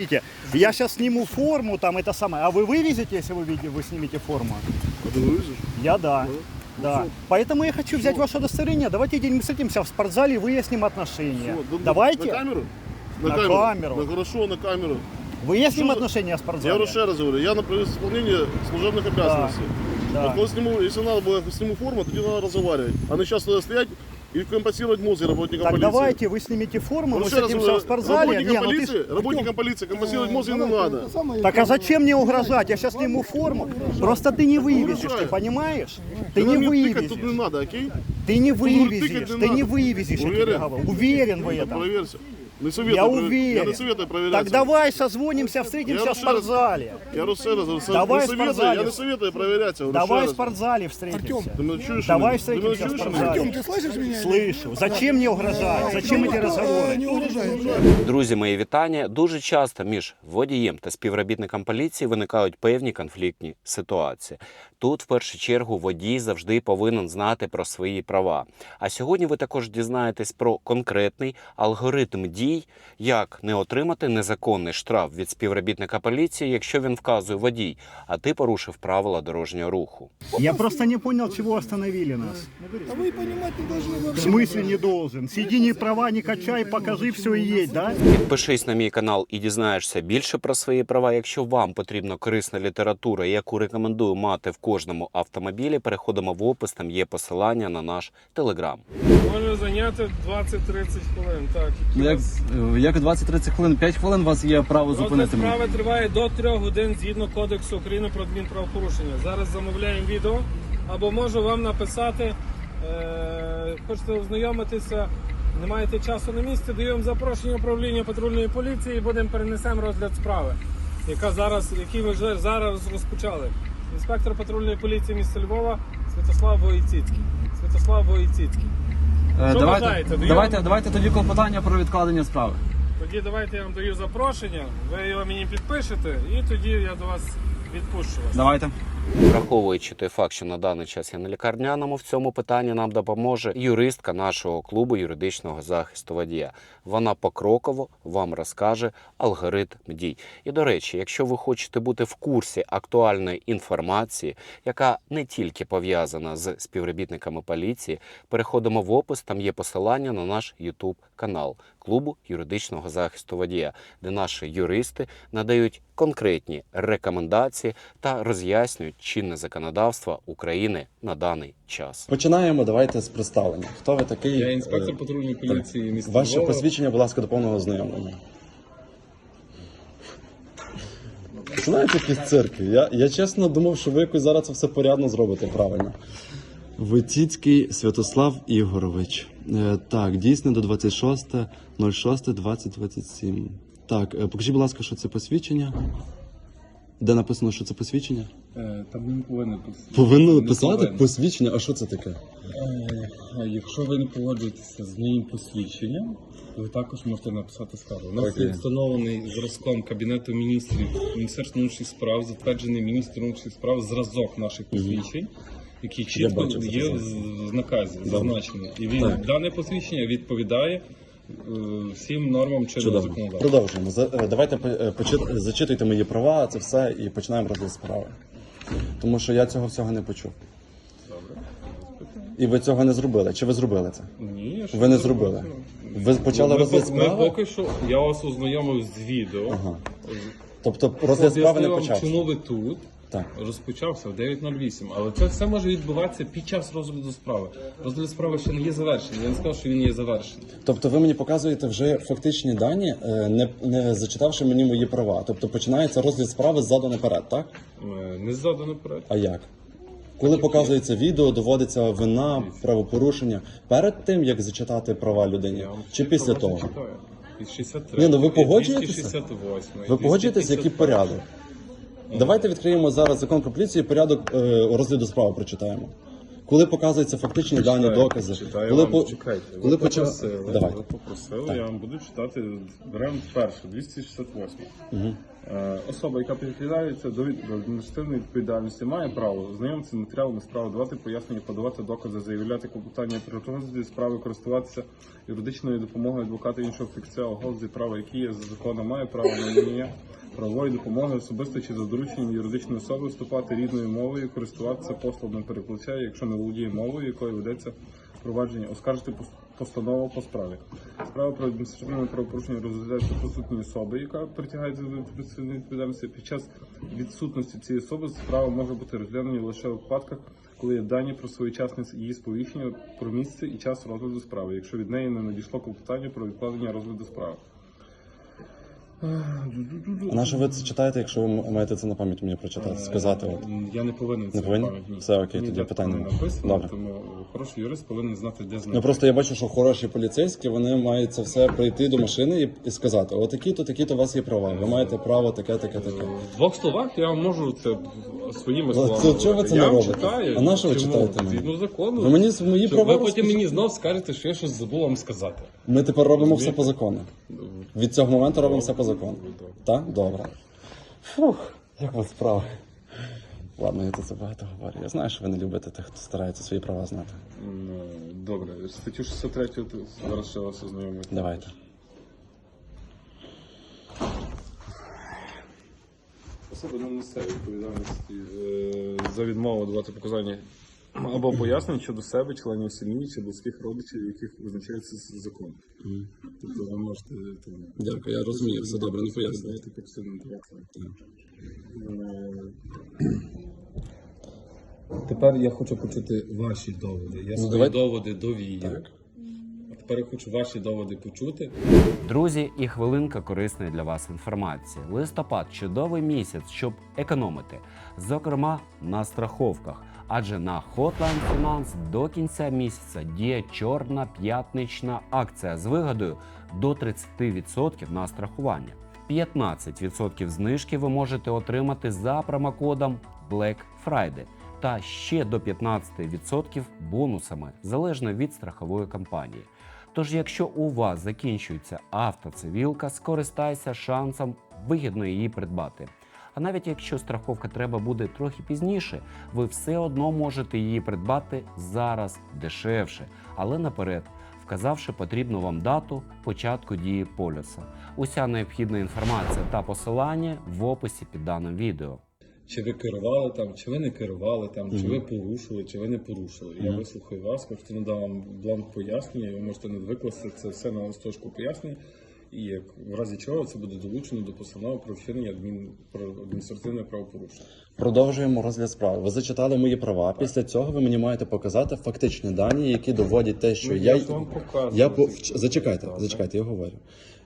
Видите, Я сейчас сниму форму, там это самое. А вы вывезете, если вы видите, вы снимете форму? А ты вывезешь? Я да. Ну, Да. всё. Поэтому я хочу взять ваше удостоверение. Давайте день мы встретимся в спортзале и выясним отношения. Всё, да- Давайте. На камеру? На камеру. Ну хорошо, на камеру. Выясним Что- отношения в Я спортзале. говорю ще раз говорю, я на исполнение служебных обязанностей. Да. Вот коли сниму, если надо было, сниму форму, тогда надо разговаривать. А не сейчас стоять и компенсировать мозги работникам Так полиции. давайте вы снимете форму, Ну, мы ще раз встретимся в говорю, спортзале. работникам Не, ну ты полиции, ж- работникам полиции компенсировать мозги не надо. Так а зачем мне угрожать? Я сейчас сниму форму. Просто ты не вывезешь, ты угрожай. понимаешь? Ты Когда не мне тыкать тут не вывезешь. надо, окей? Ты не говорю, вывезешь. тыкать не Ты не надо. вывезешь, я тебе Уверен? говорю. Уверен в этом. Проверься. Не советую, Я провер- Я уверен. не советую проверять. Так давай созвонимся, встретимся Я в ще раз- спортзале. Я говорю, ще раз, говорю, Давай не в советую, спортзале. я не советую проверять. я говорю, Давай ще в раз. спортзале встретимся. Ты меня чуешь? Давай или нет? Ты меня встретимся в чуешь или нет? спортзале. Артем, ты слышишь меня? Слышу. Зачем мне угрожать? Зачем эти разговоры? Не угрожай. Друзі, мої вітання. Дуже часто між водієм та співробітником поліції виникають певні конфліктні ситуації. Тут, в першу чергу, водій завжди повинен знати про свої права. А сьогодні ви також дізнаєтесь про конкретний алгоритм дій, як не отримати незаконний штраф від співробітника поліції, якщо він вказує водій, а ти порушив правила дорожнього руху. Я просто не понял, чего остановили нас. А вы понимать не должны В вообще. смысле не должен? Сиди, не права, не качай, покажи все и едь, да? Підпишись на мій канал і дізнаєшся більше про свої права. Якщо вам потрібна корисна література, яку рекомендую мати в кожному автомобілі, переходимо в опис. Там є посилання на наш телеграм. Може зайняти 20-30 хвилин. Так, які Ну, як, вас- е, як 20-30 хвилин, 5 хвилин у вас є право Розгляд зупинити мене. справи триває до 3 годин згідно Кодексу України про адмінправопорушення. Зараз замовляємо відео або можу вам написати, е, хочете ознайомитися, не маєте часу на місці, вам запрошення управління патрульної поліції і будемо перенесемо розгляд справи, яка зараз, який ви вже зараз розпочали. Інспектор патрульної поліції міста Львова Святослав Воїціцький. Святослав Воїціцький. Е, Що давайте, бажаєте? Даю давайте, вам- давайте тоді клопотання про відкладення справи. Тоді давайте я вам даю запрошення, ви його мені підпишете, і тоді я до вас відпущу вас. Давайте. Враховуючи той факт, що на даний час я на лікарняному в цьому питанні нам допоможе юристка нашого клубу юридичного захисту водія. Вона покроково вам розкаже алгоритм дій. І до речі, якщо ви хочете бути в курсі актуальної інформації, яка не тільки пов'язана з співробітниками поліції, переходимо в опис. Там є посилання на наш YouTube канал клубу юридичного захисту водія, де наші юристи надають конкретні рекомендації та роз'яснюють чинне законодавство України на даний час. Починаємо. Давайте з представлення. Хто ви такий? Я інспектор Е, патрульної поліції міста Ваше Львова. посвідчення, будь ласка, до повного ознайомлення. Знаєте, якісь цирки? Я, я чесно думав, що ви якось зараз це все порядно зробите правильно. Витіцький Святослав Ігорович. Е, так, дійсно до 26.06.2027. Так, е, покажіть, будь ласка, що це посвідчення. Де написано, що це посвідчення? Е, Там не повинен пос- Повинно не писати повинен. посвідчення, а що це таке? Е, а Якщо ви не погоджуєтеся з моїм посвідченням, ви також можете написати скаргу. У нас Окей. він встановлений зразком Кабінету міністрів Міністерства внутрішніх справ, затверджений міністром внутрішніх справ зразок наших посвідчень. Який чітко бачив це є в наказі зазначений. І він Так. дане посвідчення відповідає е, всім нормам чинного Чудово. законодавства. Продовжуємо. За- е, Давайте по- е, почит- зачитуйте мої права, це все, і починаємо розгляд справи. Тому що я цього всього не почув. І ви цього не зробили. Чи ви зрозуміли це? Ні, я що Ви не зробив? зробили. Ви почали ми, розгляд ми справи? поки що я вас ознайомив з відео. Ага. Тобто розгляд справи не Пояснив вам, почався. чому ви тут. Так. Розпочався в 9.08, але це все може відбуватися під час розгляду справи. Розгляд справи ще не є завершений. Я не сказав, що він є завершений. Тобто ви мені показуєте вже фактичні дані, е, не, не зачитавши мені мої права. Тобто починається розгляд справи ззаду наперед, так? Е, Не задано наперед. А як? Коли показується відео, доводиться вина, правопорушення перед тим, як зачитати права людині, чи після того? зачитаю. 63, Ні, ну ви погоджуєтеся? 268, Ви погоджуєтесь, який порядок? Давайте відкриємо зараз закон про поліцію і порядок е, розгляду справи прочитаємо. коли показуються фактичні дані, докази, Читаю коли вам, по чекайте, коли ви почав- попросили, Давайте. ви попросили, Так. я вам буду читати, беремо перше, 268. Угу. Е, Особа, яка підглядається до від- до адміністративної відповідальності, має право знайомитися з матеріалами справи, давати пояснення, подавати докази, заявляти клопотання при розгляді справи, користуватися юридичною допомогою адвоката іншого фікція, оголосі права, які є за законом, має право на надання правової допомоги особисто чи за дорученням юридичної особи вступати рідною мовою, користуватися послугом перекладача, якщо не володіє мовою, якою ведеться провадження, оскаржити постанову по справі. Справа про адміністративне правопорушення розглядається присутньої особи, яка притягається до відповідальності. Під час відсутності цієї особи справа може бути розглянена лише у випадках, коли є дані про своєчасне її сповіщення про місце і час розгляду справи, якщо від неї не надійшло клопотання про відкладення розгляду справи. На що ви це читаєте, якщо ви маєте це на пам'ять мені прочитати, сказати? От. Е, Я не повинен це Не повинен? пам'ять, ні. Все, окей, Ні, тоді де питань не написано, Добре. тому хороший юрист повинен знати, де знайти. Ну просто я бачу, що хороші поліцейські вони мають це все прийти до машини і, і сказати: отакі-то, такі-то у вас є права. Ви маєте право таке, таке, таке. В двох словах я вам можу це своїми Ну, словами. це чого ви говорити. це я не вам робите? читаю. А на що ви Чому? читаєте мені? Згідно закону. Ви мені мої Щоб права ви потім розкажіть. мені знов скажете, що я щось забув вам сказати. Ми тепер робимо все по закону. Від цього моменту робимо все по закону. Так? Добре. Фух, як вас справа? Ладно, я тут забагато говорю. Я знаю, що ви не любите тих, хто старається свої права знати. Добре, статтю 63 зараз ще вас ознайомити. Давайте. Особа не несе відповідальності е, за відмову давати показання або пояснень щодо себе, членів сім'ї чи близьких родичів, яких визначається з законом. Тобто ви можете там, Дякую, я розумію, все добре, не давати. Тепер я хочу почути ваші доводи. Я свої давайте. доводи довів. А тепер я хочу ваші доводи почути. Друзі, і хвилинка корисної для вас інформації. Листопад чудовий місяць, щоб економити, зокрема на страховках. Адже на Hotline Finance до кінця місяця діє чорна п'ятнична акція з вигодою до 30% на страхування. 15% знижки ви можете отримати за промокодом Black Friday та ще до 15% бонусами залежно від страхової компанії. Тож, якщо у вас закінчується автоцивілка, скористайся шансом вигідно її придбати. А навіть якщо страховка треба буде трохи пізніше, ви все одно можете її придбати зараз дешевше, але наперед, вказавши потрібну вам дату початку дії полюса. Уся необхідна інформація та посилання в описі під даним відео. Чи ви керували там, чи ви не керували там, чи ви порушили, чи ви не порушили. Я вислухаю вас, можете надам вам бланк пояснення, і ви можете не викласти це все на листочку пояснень. І як в разі чого це буде долучено до постанови про вчинення адмін... про адміністративне правопорушення. Продовжуємо розгляд справи. Ви зачитали мої права. Після цього ви мені маєте показати фактичні дані, які доводять те, що Ну, я. ж вам показую. Я по... вч- зачекайте, Так. зачекайте, я говорю.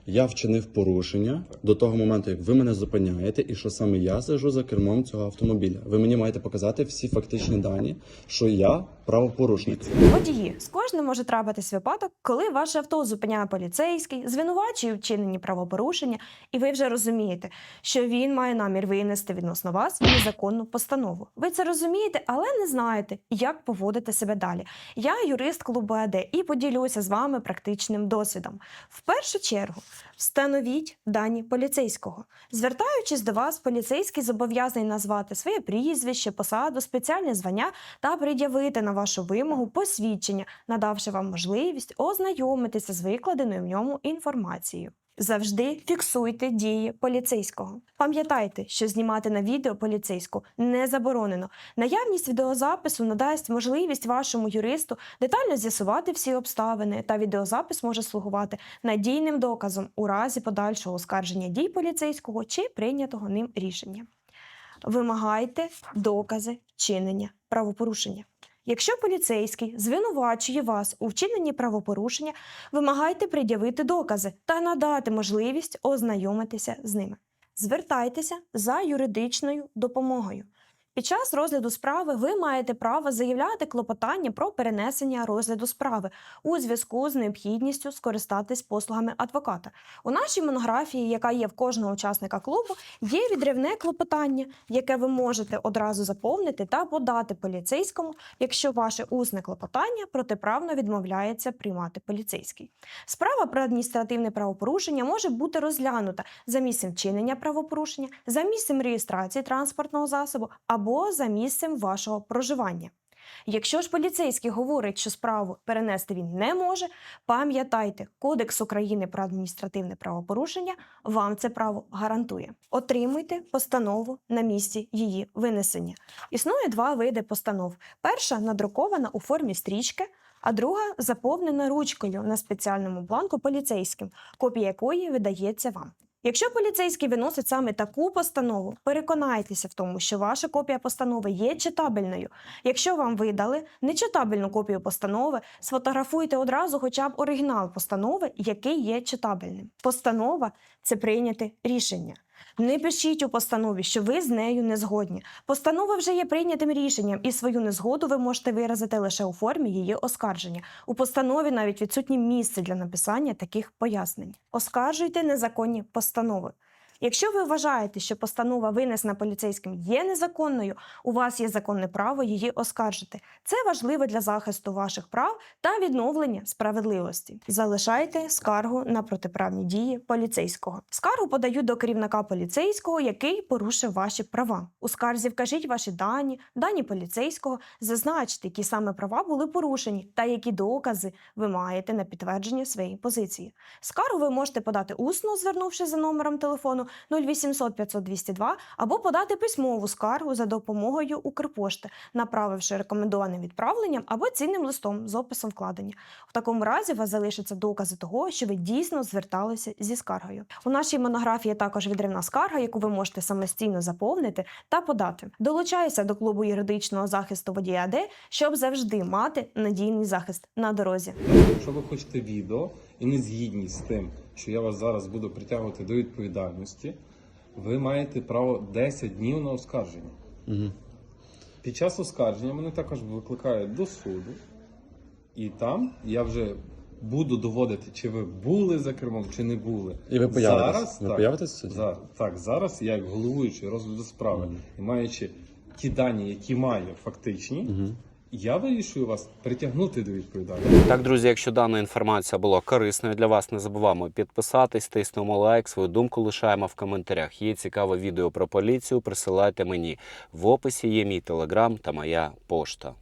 Я вчинив порушення до того моменту, як ви мене зупиняєте, і що саме я сижу за кермом цього автомобіля. Ви мені маєте показати всі фактичні дані, що я правопорушник. Водії з кожним може трапитись випадок, коли ваше авто зупиняє поліцейський, звинувачує у вчиненні правопорушення, і ви вже розумієте, що він має намір винести відносно вас незаконну постанову. Ви це розумієте, але не знаєте, як поводити себе далі. Я юрист клубу АД і поділюся з вами практичним досвідом. В першу чергу встановіть дані поліцейського. Звертаючись до вас, поліцейський зобов'язаний назвати своє прізвище, посаду, спеціальне звання та пред'явити на вашу вимогу посвідчення, надавши вам можливість ознайомитися з викладеною в ньому інформацією. Завжди фіксуйте дії поліцейського. Пам'ятайте, що знімати на відео поліцейську не заборонено. Наявність відеозапису надасть можливість вашому юристу детально з'ясувати всі обставини, та відеозапис може слугувати надійним доказом у разі подальшого оскарження дій поліцейського чи прийнятого ним рішення. Вимагайте докази вчинення правопорушення. Якщо поліцейський звинувачує вас у вчиненні правопорушення, вимагайте пред'явити докази та надати можливість ознайомитися з ними. Звертайтеся за юридичною допомогою. Під час розгляду справи ви маєте право заявляти клопотання про перенесення розгляду справи у зв'язку з необхідністю скористатись послугами адвоката. У нашій монографії, яка є в кожного учасника клубу, є відривне клопотання, яке ви можете одразу заповнити та подати поліцейському, якщо ваше усне клопотання протиправно відмовляється приймати поліцейський. Справа про адміністративне правопорушення може бути розглянута за місцем вчинення правопорушення, за місцем реєстрації транспортного засобу або за місцем вашого проживання. Якщо ж поліцейський говорить, що справу перенести він не може, пам'ятайте, Кодекс України про адміністративне правопорушення вам це право гарантує. Отримуйте постанову на місці її винесення. Існує два види постанов: перша надрукована у формі стрічки. А друга заповнена ручкою на спеціальному бланку поліцейським, копія якої видається вам. Якщо поліцейський виносить саме таку постанову, переконайтеся в тому, що ваша копія постанови є читабельною. Якщо вам видали нечитабельну копію постанови, сфотографуйте одразу хоча б оригінал постанови, який є читабельним. Постанова це прийняте рішення. Не пишіть у постанові, що ви з нею не згодні. Постанова вже є прийнятим рішенням, і свою незгоду ви можете виразити лише у формі її оскарження. У постанові навіть відсутнє місце для написання таких пояснень. Оскаржуйте незаконні постанови. Якщо ви вважаєте, що постанова винесена поліцейським є незаконною, у вас є законне право її оскаржити. Це важливо для захисту ваших прав та відновлення справедливості. Залишайте скаргу на протиправні дії поліцейського. Скаргу подають до керівника поліцейського, який порушив ваші права. У скарзі вкажіть ваші дані, дані поліцейського, зазначте, які саме права були порушені та які докази ви маєте на підтвердження своєї позиції. Скаргу ви можете подати усно, звернувшись за номером телефону 0800 500 202, або подати письмову скаргу за допомогою Укрпошти, направивши рекомендованим відправленням або цінним листом з описом вкладення. В такому разі у вас залишаться докази того, що ви дійсно зверталися зі скаргою. У нашій монографії також відривна скарга, яку ви можете самостійно заповнити та подати. Долучаюся до клубу юридичного захисту водія АД, щоб завжди мати надійний захист на дорозі. Якщо ви хочете відео і не згідні з тим, що я вас зараз буду притягувати до відповідальності, ви маєте право 10 днів на оскарження. Угу. Під час оскарження мене також викликають до суду, і там я вже буду доводити, чи ви були за кермом, чи не були. І ви появитесь? Зараз, Ви так, появитесь в суді? За, так, зараз я як головуючий розгляду справи, і маючи ті дані, які маю фактичні, Угу. Я вирішую вас притягнути до відповідальності. Так, друзі, якщо дана інформація була корисною для вас, не забуваємо підписатись, тиснемо лайк, свою думку лишаємо в коментарях. Є цікаве відео про поліцію, присилайте мені. В описі є мій телеграм та моя пошта.